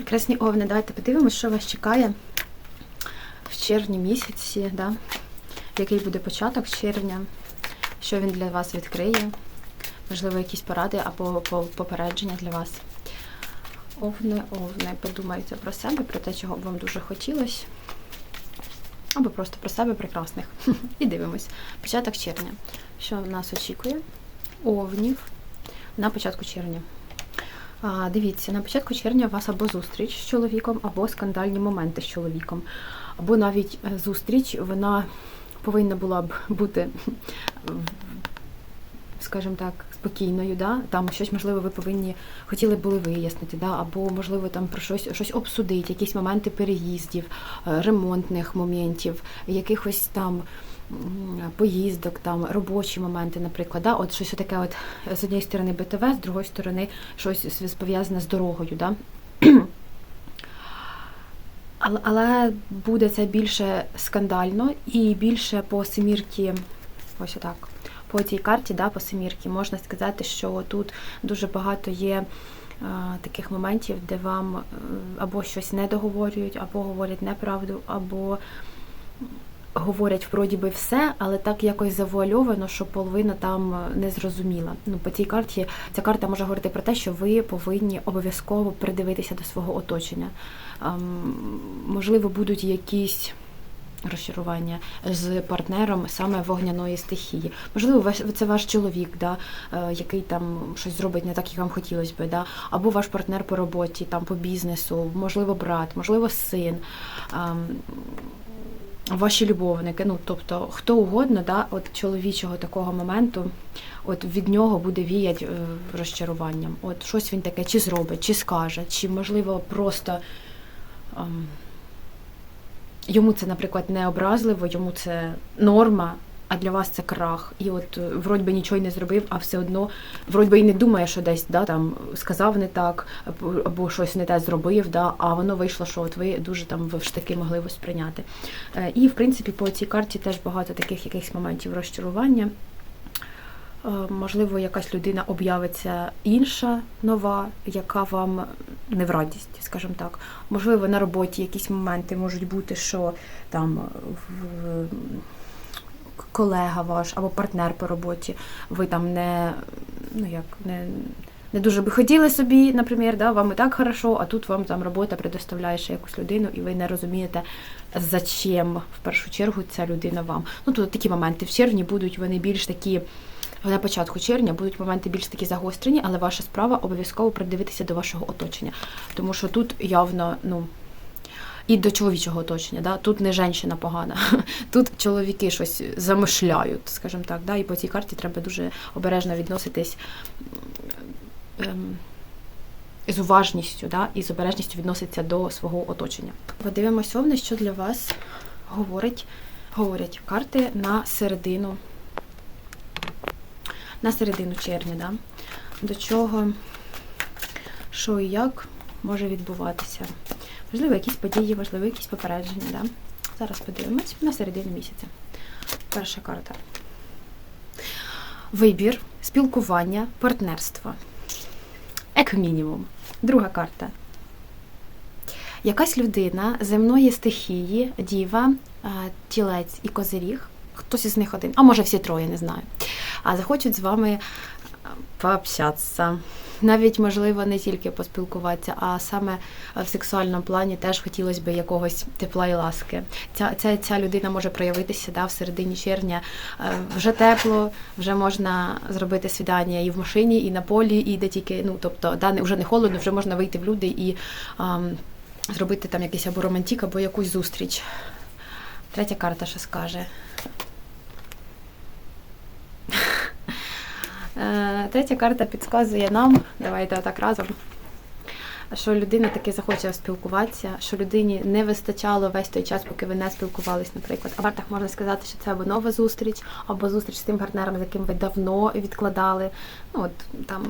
Прекрасні овни, давайте подивимося, що вас чекає в червні місяці, да? який буде початок червня, що він для вас відкриє, можливо, якісь поради або попередження для вас. Овни, овни, подумайте про себе, про те, чого б вам дуже хотілося. Або просто про себе прекрасних. І дивимось. Початок червня. Що нас очікує? Овнів на початку червня. А, дивіться, на початку червня у вас або зустріч з чоловіком, або скандальні моменти з чоловіком. Або навіть е, зустріч, вона повинна була б бути, скажімо так, спокійною. Да? Там щось, можливо, ви повинні хотіли були вияснити, да? або, можливо, там про щось, щось обсудити, якісь моменти переїздів, е, ремонтних моментів, якихось там поїздок, там робочі моменти, наприклад. Да? От щось таке, от з однієї сторони БТВ, з другої сторони щось пов'язане з дорогою. Да? Але, буде це більше скандально і більше по семірки, ось отак. По цій карті, да, по семірки, можна сказати, що тут дуже багато є е, таких моментів, де вам е, або щось не договорюють, або говорять неправду, або говорять вроді би все, але так якось завуальовано, що половина там е, не зрозуміла. Ну, по цій карті ця карта може говорити про те, що ви повинні обов'язково придивитися до свого оточення. Ем, можливо, будуть якісь розчарування з партнером саме вогняної стихії. Можливо, це ваш чоловік, да, е, який там щось зробить не так, як вам хотілося би, да, або ваш партнер по роботі, там по бізнесу, можливо, брат, можливо, син. Ваші любовники, ну тобто хто угодно, да, от чоловічого такого моменту, от від нього буде віять е, розчаруванням. От щось він таке чи зробить, чи скаже, чи можливо просто ем, йому це, наприклад, не образливо, йому це норма, а для вас це крах. І от е, вроді би нічого й не зробив, а все одно вроді би і не думає, що десь да, там сказав не так, або, щось не те зробив, да, а воно вийшло, що от ви дуже там в штаки могли сприйняти. Е, І, в принципі, по цій карті теж багато таких якихось моментів розчарування. Е, Можливо, якась людина об'явиться інша, нова, яка вам не в радість, скажімо так. Можливо, на роботі якісь моменти можуть бути, що там в- колега ваш або партнер по роботі, ви там не, ну як, не, не дуже би хотіли собі, наприклад, да, вам і так хорошо, а тут вам там робота предоставляє ще якусь людину, і ви не розумієте, зачем в першу чергу ця людина вам. Ну, тут такі моменти в червні будуть вони більш такі. На початку червня будуть моменти більш такі загострені, але ваша справа обов'язково придивитися до вашого оточення. Тому що тут явно, ну, і до чоловічого оточення, да? тут не жінка погана, тут чоловіки щось замишляють, скажімо так. Да? І по цій карті треба дуже обережно відноситись ем, з уважністю, да? і з обережністю відноситься до свого оточення. Подивимося, овни, що для вас говорить, говорять карти на середину на середину червня, да? до чого, що і як може відбуватися. Можливо, якісь події, можливо, якісь попередження. Да? Зараз подивимось на середину місяця. Перша карта. Вибір, спілкування, партнерство. Як мінімум. Друга карта. Якась людина земної стихії, діва, тілець і козиріг. Хтось із них один, а може всі троє, не знаю. А захочуть з вами пообщатися. Навіть, можливо, не тільки поспілкуватися, а саме в сексуальному плані теж хотілося б якогось тепла і ласки. Ця, ця, ця людина може проявитися да, в середині червня. Е, Вже тепло, вже можна зробити свідання і в машині, і на полі, і де тільки, ну тобто, да, не- вже не холодно, вже можна вийти в люди і ам, зробити там якийсь або романтик, або якусь зустріч. Третя карта що скаже. Е, Третя карта підказує нам, давайте так разом, що людина таки захоче спілкуватися, що людині не вистачало весь той час, поки ви не спілкувались, наприклад. А в картах можна сказати, що це або нова зустріч, або зустріч з тим партнером, з яким ви давно відкладали. Ну от там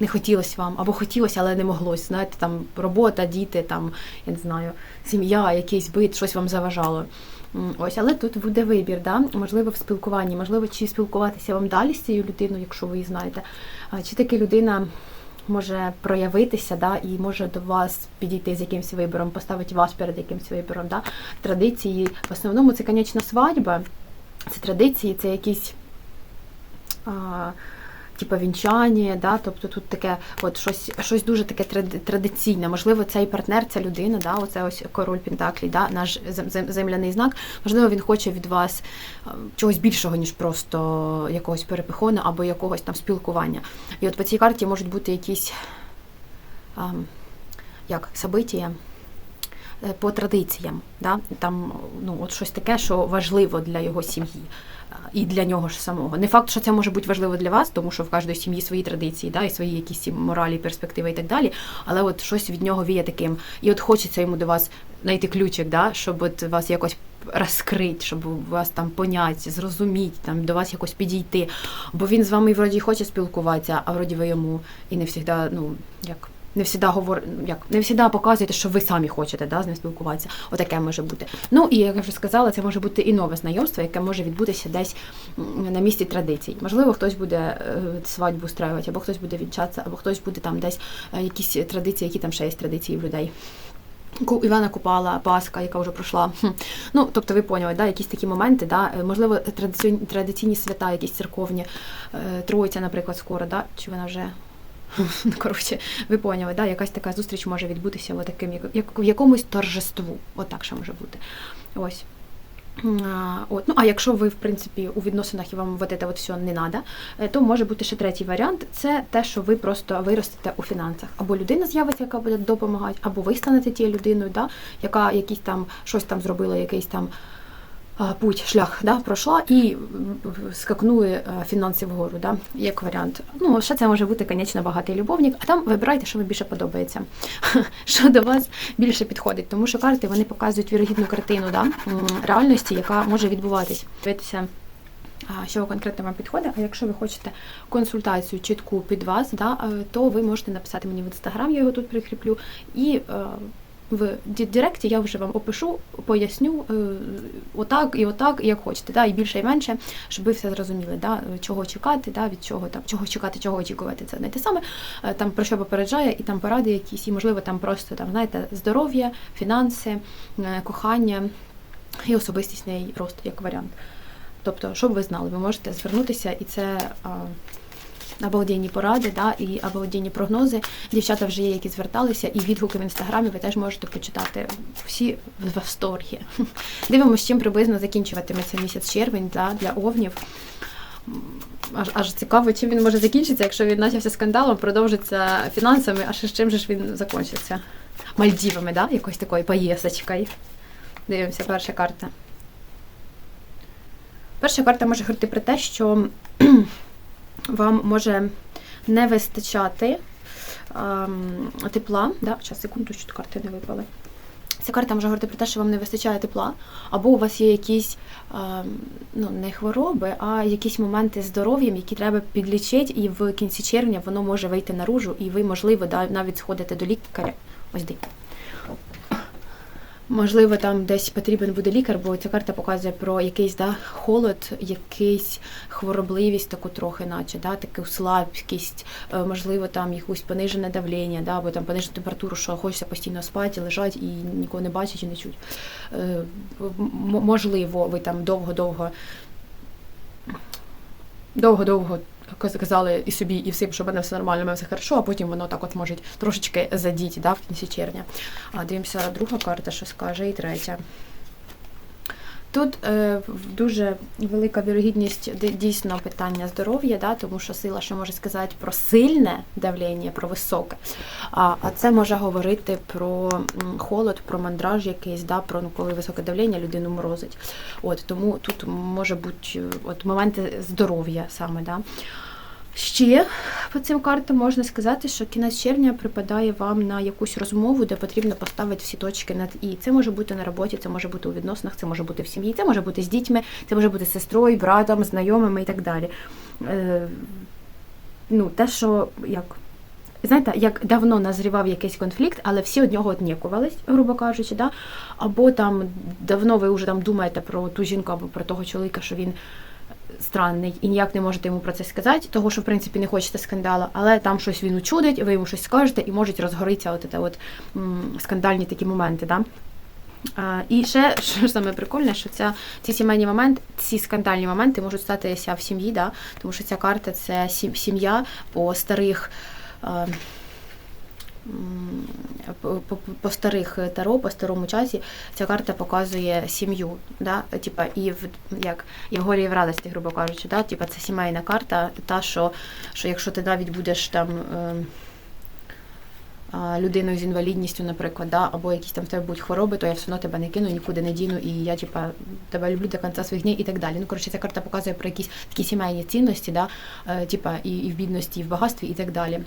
не хотілося вам, або хотілося, але не моглось. Знаєте, там робота, діти, там я не знаю, сім'я, якийсь бит, щось вам заважало. Ось, але тут буде вибір, да? можливо, в спілкуванні, можливо, чи спілкуватися вам далі з цією людиною, якщо ви її знаєте, чи таки людина може проявитися, да, і може до вас підійти з якимось вибором, поставити вас перед якимось вибором. Да. Традиції, в основному це, звісно, свадьба, це традиції, це якісь. А, Типа вінчання, да, тобто тут таке, от щось щось дуже таке тради- традиційне. Можливо, цей партнер, ця людина, да, оце ось король Пентаклі, да, наш зем- зем- земляний знак. Можливо, він хоче від вас е, чогось більшого, ніж просто якогось перепихону або якогось там спілкування. І от по цій карті можуть бути якісь ем, як события, по традиціям. Да? Там ну, от щось таке, що важливо для його сім'ї е, і для нього ж самого. Не факт, що це може бути важливо для вас, тому що в кожної сім'ї свої традиції, да, і свої якісь моралі, перспективи і так далі. Але от щось від нього віє таким. І от хочеться йому до вас знайти ключик, да, щоб от вас якось розкрити, щоб вас там понять, зрозуміти, там до вас якось підійти. Бо він з вами вроді хоче спілкуватися, а вроді ви йому і не завжди, ну як. Не завжди говор... як не завжди показуєте, що ви самі хочете да, з ним спілкуватися. Отаке може бути. Ну і як я вже сказала, це може бути і нове знайомство, яке може відбутися десь на місці традицій. Можливо, хтось буде е, свадьбу устраювати, або хтось буде вінчатися, або хтось буде там десь е, якісь традиції, які там ще є традиції в людей. Івана Купала, Пасха, яка вже пройшла. Ну, тобто ви поняли, да, якісь такі моменти, да, е, можливо, традиційні, традиційні свята, якісь церковні, Троїця, наприклад, скоро, да, чи вона вже. Коротше, ви поняли, да, якась така зустріч може відбутися отаким, як, в якомусь торжеству. Отак ще може бути. Ось. От. Ну, а якщо ви, в принципі, у відносинах і вам вот это от все не треба, то може бути ще третій варіант це те, що ви просто виростете у фінансах. Або людина з'явиться, яка буде допомагати, або ви станете тією людиною, да, яка якісь там щось там зробила, якийсь там путь, шлях да, пройшла і скакнує фінанси вгору, да, як варіант. Ну, ще це може бути, звісно, багатий любовник, а там вибирайте, що вам більше подобається, що до вас більше підходить. Тому що карти вони показують вірогідну картину да, реальності, яка може відбуватись. Дивитися, що конкретно вам підходить. А якщо ви хочете консультацію чітку під вас, да, е, то ви можете написати мені в інстаграм, я його тут прикріплю. І е, в Директі я вже вам опишу, поясню е, отак і отак, як хочете, да, і більше і менше, щоб ви все зрозуміли, да, чого чекати, да, від чого там, чого чекати, чого очікувати. Це не те саме. Е, Там про що попереджає, і там поради якісь, і можливо там просто там, знаєте, здоров'я, фінанси, е, кохання і особистісний рост як варіант. Тобто, щоб ви знали, ви можете звернутися, і це обалденні поради, да, і обалденні прогнози. Дівчата вже є, які зверталися, і відгуки в інстаграмі ви теж можете почитати. Всі в восторгі. Дивимося, чим приблизно закінчуватиметься місяць червень да, для овнів. Аж, аж цікаво, чим він може закінчитися, якщо він почався скандалом, продовжиться фінансами, а ще з чим же ж він закінчиться? Мальдівами, да? якось такою поїздочкою. Дивимося, перша карта. Перша карта може говорити про те, що вам може не вистачати ем, тепла. Да? Зараз, секунду, що карти не випали. Ця карта може говорити про те, що вам не вистачає тепла, або у вас є якісь ем, ну, не хвороби, а якісь моменти здоров'ям, які треба підлічити, і в кінці червня воно може вийти наружу, і ви, можливо, навіть сходите до лікаря. Ось де. Можливо, там десь потрібен буде лікар, бо ця карта показує про якийсь да, холод, якийсь хворобливість, таку трохи, наче, да, таку слабкість, е, можливо, там якусь понижене давлення, да, або там понижену температуру, що хочеться постійно спати, лежати і нікого не бачить і не чуть. Е, можливо, ви там довго-довго довго-довго казали і собі, і всім, що в мене все нормально, в мене все хорошо, а потім воно так от може трошечки задіти да, в кінці червня. А дивимося, друга карта, що скаже, і третя. Тут е, дуже велика вірогідність дійсно питання здоров'я, да, тому що сила, ще може сказати про сильне давлення, про високе. А, а це може говорити про холод, про мандраж якийсь, да, про ну, коли високе давлення людину морозить. От, тому тут може бути от, моменти здоров'я саме. Да. Ще по цим картам можна сказати, що кінець червня припадає вам на якусь розмову, де потрібно поставити всі точки над і. Це може бути на роботі, це може бути у відносинах, це може бути в сім'ї, це може бути з дітьми, це може бути з сестрою, братом, знайомими і так далі. Е, ну, те, що як. Знаєте, як давно назрівав якийсь конфлікт, але всі від нього однікувались, грубо кажучи, да? або там давно ви вже там думаєте про ту жінку або про того чоловіка, що він странний і ніяк не можете йому про це сказати, того що в принципі не хочете скандалу, але там щось він учудить, ви йому щось скажете і можуть розгоритися от, це от скандальні такі моменти. Да? А, і ще що саме прикольне, що ця, ці сімейні моменти, ці скандальні моменти можуть статися в сім'ї, да? тому що ця карта це сім'я по старих. е, м, По, по, по старих таро, по старому часі ця карта показує сім'ю, да? типа, і в як і в горі і в радості, грубо кажучи, да? типа, це сімейна карта, та що, що якщо ти навіть будеш там. Е, людиною з інвалідністю, наприклад, да, або якісь там в тебе будуть хвороби, то я все одно тебе не кину, нікуди не діну, і я типа тебе люблю до кінця своїх днів і так далі. Ну коротше, ця карта показує про якісь такі сімейні цінності, да, е, типа і, і в бідності, і в багатстві, і так далі.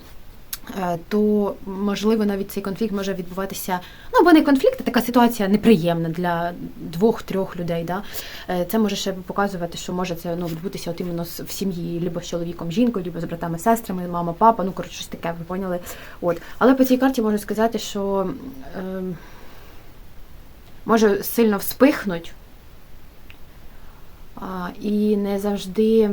Е, То можливо навіть цей конфлікт може відбуватися. Ну, або не конфлікт, а така ситуація неприємна для двох-трьох людей. Да? Е, Це може ще показувати, що може це ну, відбутися от іменно в сім'ї, либо з чоловіком, жінкою, либо з братами, сестрами, мама, папа, ну коротше, щось таке, ви поняли. От. Але по цій карті можу сказати, що е, може сильно вспихнуть а, і не завжди.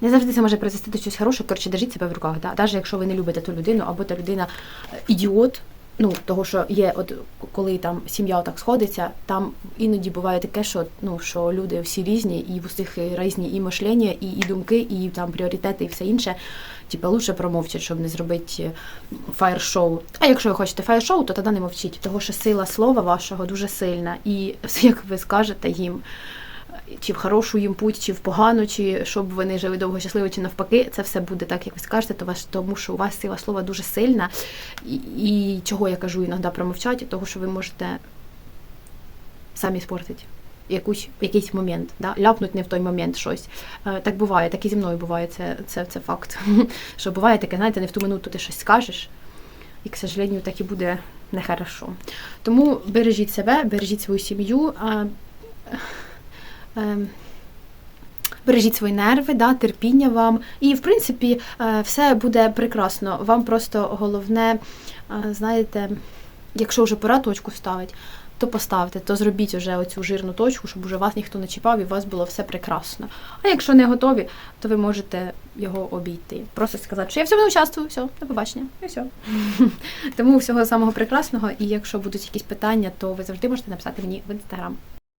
Не завжди це може призвести до чогось хорошого, коротше, держіть себе в руках. Да? Навіть якщо ви не любите ту людину, або та людина е, ідіот. Ну, того, що є, от коли там сім'я отак сходиться, там іноді буває таке, що ну що люди всі різні, і в усіх різні і мишлення, і, і думки, і там пріоритети, і все інше. Типа лучше промовчать, щоб не зробити фаєр-шоу. А якщо ви хочете фаєр-шоу, то тоді не мовчіть, того що сила слова вашого дуже сильна. І як ви скажете їм, чи в хорошу їм путь, чи в погану, чи щоб вони жили довго щасливо, чи навпаки, це все буде так, як ви скажете, то ваш, тому що у вас сила слова дуже сильна. І, і чого я кажу іноді промовчати, того що ви можете самі спортити. Якусь, якийсь момент, да? ляпнуть не в той момент щось. Е, так буває, так і зі мною буває, це, це, це факт. що буває таке, знаєте, не в ту минуту ти щось скажеш, і, к сожалению, так і буде нехорошо. Тому бережіть себе, бережіть свою сім'ю. Ем, Бережіть свої нерви, да, терпіння вам. І, в принципі, е, все буде прекрасно. Вам просто головне, е, знаєте, якщо вже пора точку ставити, то поставте, то зробіть вже оцю жирну точку, щоб уже вас ніхто не чіпав і у вас було все прекрасно. А якщо не готові, то ви можете його обійти. Просто сказати, що я в цьому не участвую, все, до побачення, і все. Тому всього самого прекрасного. І якщо будуть якісь питання, то ви завжди можете написати мені в інстаграм.